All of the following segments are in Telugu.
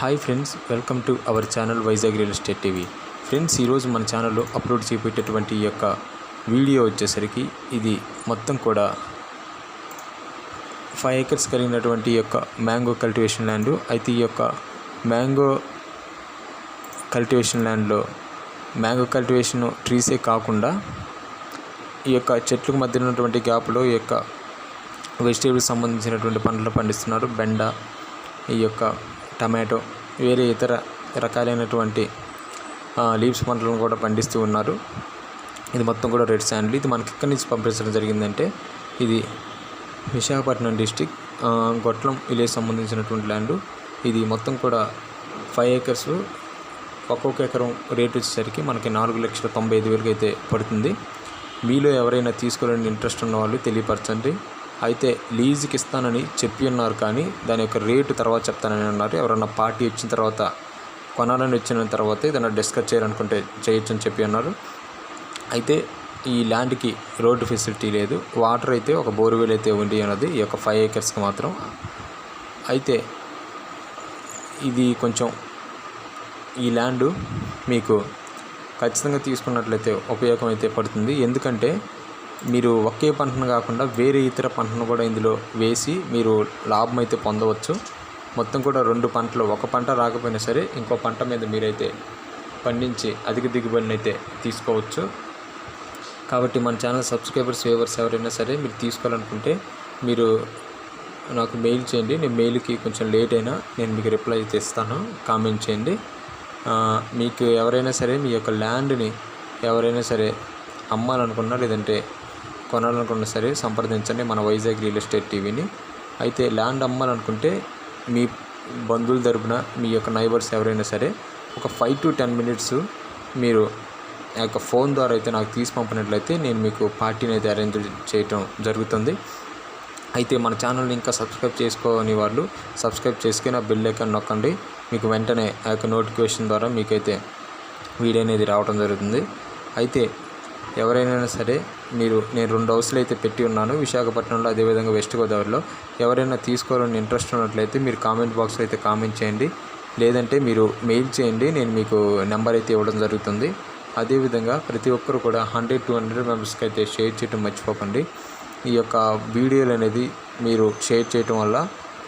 Hi friends welcome to our channel Vizag real estate TV. Friends ఈరోజు మన ఛానల్లో అప్లోడ్ చేపట్టేటువంటి ఈ యొక్క వీడియో వచ్చేసరికి ఇది మొత్తం కూడా ఫైవ్ ఏకర్స్ కలిగినటువంటి ఈ యొక్క మ్యాంగో కల్టివేషన్ ల్యాండ్. అయితే ఈ యొక్క మ్యాంగో కల్టివేషన్ ల్యాండ్లో మ్యాంగో కల్టివేషన్ ట్రీసే కాకుండా ఈ యొక్క చెట్లకు మధ్య ఉన్నటువంటి గ్యాప్లో ఈ యొక్క వెజిటేబుల్స్ సంబంధించినటువంటి పంటలు పండిస్తున్నారు. బెండ ఈ యొక్క టమాటో వేరే ఇతర రకాలైనటువంటి లీవ్స్ పంటలను కూడా పండిస్తూ ఉన్నారు. ఇది మొత్తం కూడా రెడ్ శాండ్లు. ఇది మనకి ఎక్కడి నుంచి పంపించడం జరిగిందంటే ఇది విశాఖపట్నం డిస్టిక్ గొట్లం విలేజ్ సంబంధించినటువంటి ల్యాండ్. ఇది మొత్తం కూడా ఫైవ్ ఏకర్స్ ఒక్కొక్క ఎకరం రేట్ వచ్చేసరికి మనకి నాలుగు లక్షల తొంభై ఐదు వేలకి అయితే పడుతుంది. మీలో ఎవరైనా తీసుకోవాలని ఇంట్రెస్ట్ ఉన్న వాళ్ళు తెలియపరచండి. అయితే లీజుకి ఇస్తానని చెప్పి ఉన్నారు కానీ దాని యొక్క రేటు తర్వాత చెప్తానని అన్నారు. ఎవరన్నా పార్టీ వచ్చిన తర్వాత కొనాలని వచ్చిన తర్వాత ఏదైనా డిస్కస్ చేయాలనుకుంటే చేయొచ్చు అని చెప్పి అన్నారు. అయితే ఈ ల్యాండ్కి రోడ్డు ఫెసిలిటీ లేదు. వాటర్ అయితే ఒక బోర్వెల్ అయితే ఉంది అన్నది ఈ యొక్క ఫైవ్ ఏకర్స్కి మాత్రం. అయితే ఇది కొంచెం ఈ ల్యాండ్ మీకు ఖచ్చితంగా తీసుకున్నట్లయితే ఉపయోగం అయితే పడుతుంది. ఎందుకంటే మీరు ఒకే పంటను కాకుండా వేరే ఇతర పంటను కూడా ఇందులో వేసి మీరు లాభం అయితే పొందవచ్చు. మొత్తం కూడా రెండు పంటలు ఒక పంట రాకపోయినా సరే ఇంకో పంట మీద మీరైతే పండించి అధిక దిగుబడిని అయితే తీసుకోవచ్చు. కాబట్టి మన ఛానల్ సబ్స్క్రైబర్స్ వేవర్స్ ఎవరైనా సరే మీరు తీసుకోవాలనుకుంటే మీరు నాకు మెయిల్ చేయండి. నేను మెయిల్కి కొంచెం లేట్ అయినా నేను మీకు రిప్లై అయితే ఇస్తాను. కామెంట్ చేయండి. మీకు ఎవరైనా సరే మీ యొక్క ల్యాండ్ని ఎవరైనా సరే అమ్మాలనుకున్నా లేదంటే కొనాలనుకున్నా సరే సంప్రదించండి మన వైజాగ్ రియల్ ఎస్టేట్ టీవీని. అయితే ల్యాండ్ అమ్మాలనుకుంటే మీ బంధువుల తరపున మీ యొక్క నైబర్స్ ఎవరైనా సరే ఒక ఫైవ్ టు టెన్ మినిట్స్ మీరు ఆ యొక్క ఫోన్ ద్వారా అయితే నాకు తీసి పంపినట్లయితే నేను మీకు పార్టీని అయితే అరేంజ్ చేయటం జరుగుతుంది. అయితే మన ఛానల్ని ఇంకా సబ్స్క్రైబ్ చేసుకోని వాళ్ళు సబ్స్క్రైబ్ చేసుకుని ఆ బిల్ ఐకాన్ నొక్కండి. మీకు వెంటనే ఆ యొక్క నోటిఫికేషన్ ద్వారా మీకైతే వీడియో అనేది రావడం జరుగుతుంది. అయితే ఎవరైనా సరే మీరు నేను రెండు హౌస్లు అయితే పెట్టి ఉన్నాను. విశాఖపట్నంలో అదేవిధంగా వెస్ట్ గోదావరిలో. ఎవరైనా తీసుకోవాలని ఇంట్రెస్ట్ ఉన్నట్లయితే మీరు కామెంట్ బాక్స్లో అయితే కామెంట్ చేయండి. లేదంటే మీరు మెయిల్ చేయండి. నేను మీకు నెంబర్ అయితే ఇవ్వడం జరుగుతుంది. అదేవిధంగా ప్రతి ఒక్కరు కూడా హండ్రెడ్ టూ హండ్రెడ్ మెంబర్స్కి అయితే షేర్ చేయడం మర్చిపోకండి. ఈ యొక్క వీడియోలు అనేది మీరు షేర్ చేయటం వల్ల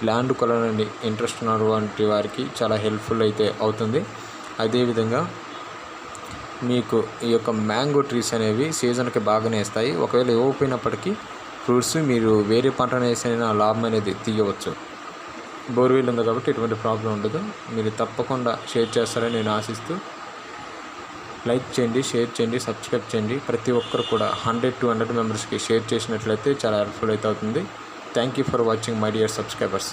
ల్యాండ్ కొలనండి ఇంట్రెస్ట్ ఉన్నటువంటి వారికి చాలా హెల్ప్ఫుల్ అయితే అవుతుంది. అదేవిధంగా మీకు ఈ యొక్క మ్యాంగో ట్రీస్ అనేవి సీజన్కి బాగానే ఇస్తాయి. ఒకవేళ ఇవ్వకపోయినప్పటికీ ఫ్రూట్స్ మీరు వేరే పంటను వేసిన లాభం అనేది తీయవచ్చు. బోర్వెల్ ఉంది కాబట్టి ఎటువంటి ప్రాబ్లం ఉండదు. మీరు తప్పకుండా షేర్ చేస్తారని నేను ఆశిస్తూ లైక్ చేయండి షేర్ చేయండి సబ్స్క్రైబ్ చేయండి. ప్రతి ఒక్కరు కూడా హండ్రెడ్ టు హండ్రెడ్ మెంబర్స్కి షేర్ చేసినట్లయితే చాలా హెల్ప్ఫుల్ అయితే అవుతుంది. Thank you for watching my dear subscribers.